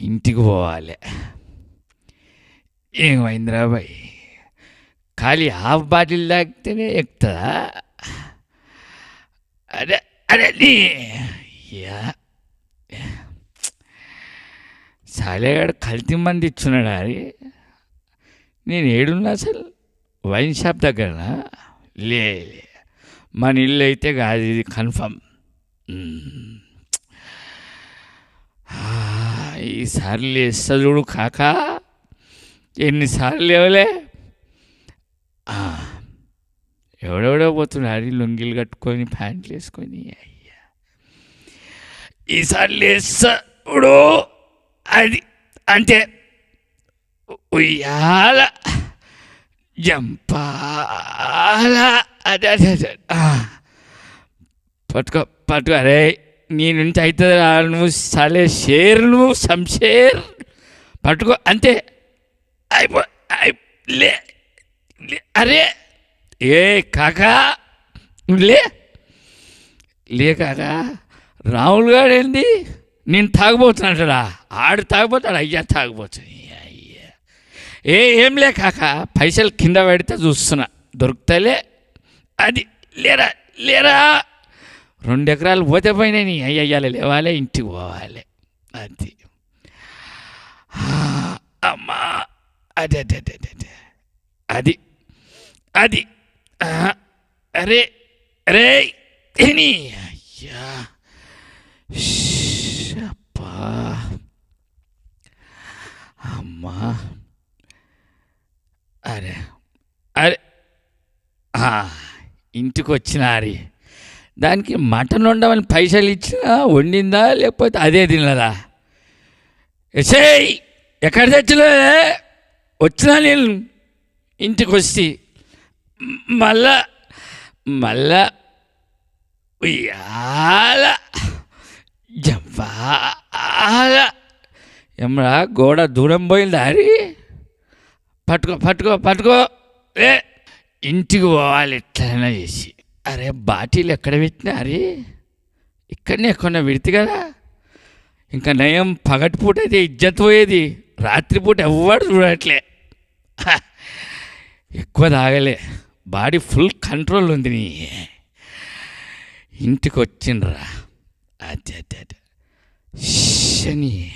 ఇంటికి పోవాలి. ఏమైందిరా బాయ్? ఖాళీ హాఫ్ బాటిల్ తాగితేనే ఎక్కుతుందా? అరే అరే నీ! యా. సాలేగాడు కల్తీ మంది ఇచ్చున్నాడు అది నేను ఏడున్నా అసలు? వైన్ షాప్ దగ్గరనా? లే లే. మన ఇల్లు అయితే కాదు ఇది కన్ఫర్మ్. ఈసారి లేస్తా చూడు కాక. ఎన్నిసార్లు లేవలే. ఆ, ఎవడెవడో పోతున్నాడు ఈ లొంగిలు కట్టుకొని ప్యాంట్లు వేసుకొని. అయ్యా. ఈసారి లేస్తా అది అంటే ఉయ్యాల. జంపాల. అదే అదే అదే. పట్టుకో పట్టుకో. అరే నీ నుంచి అవుతుంది నువ్వు సలే షేర్ నువ్వు సంషేర్ పట్టుకో అంతే. అయిపో అయి లే లే. అరే ఏ కాకా లే లే కాకా రాహుల్ గారు ఏంది? నేను తాగబోతున్నాడరా ఆడు తాగబోతాడు అయ్యా తాగబోతుంది అయ్యా ఏ ఏం లే కాక పైసలు కింద పెడితే చూస్తున్నా. దొరుకుతలే అది లేరా లేరా? రెండు ఎకరాలు పోతే పోయినాయి నీ అయ్యాలి లేవాలి ఇంటికి పోవాలి. అది. అమ్మా. అదే అదే అదే అదే అదే. అది. అది. అరే అరే ఏని? అయ్యా. షప్పా అమ్మా. అరే అరే. ఇంటికి వచ్చినారీ దానికి మటన్ వండమని పైసలు ఇచ్చినా వండిందా లేకపోతే అదే తినలేదా? ఎసేయ్ ఎక్కడ తెచ్చలే వచ్చినా నేను ఇంటికి వచ్చి మళ్ళా మళ్ళా ఉయ్యాల జంపాల ఏమరా గోడ దూరం పోయిందా అరి? పట్టుకో పట్టుకో పట్టుకో ఏ? ఇంటికి పోవాలి ఎట్లయినా చేసి. అరే బాటిల్ ఎక్కడ పెట్టినా అరే ఇక్కడనే ఎక్కడ పెడితే కదా. ఇంకా నయం పగటిపూట అయితే ఇజ్జత్ పోయేది. రాత్రిపూట ఎవ్వడు చూడట్లే. ఎక్కువ తాగలే. బాడీ ఫుల్ కంట్రోల్ ఉంది నీ. ఇంటికి వచ్చిండ్రా అదే అదే అదే శని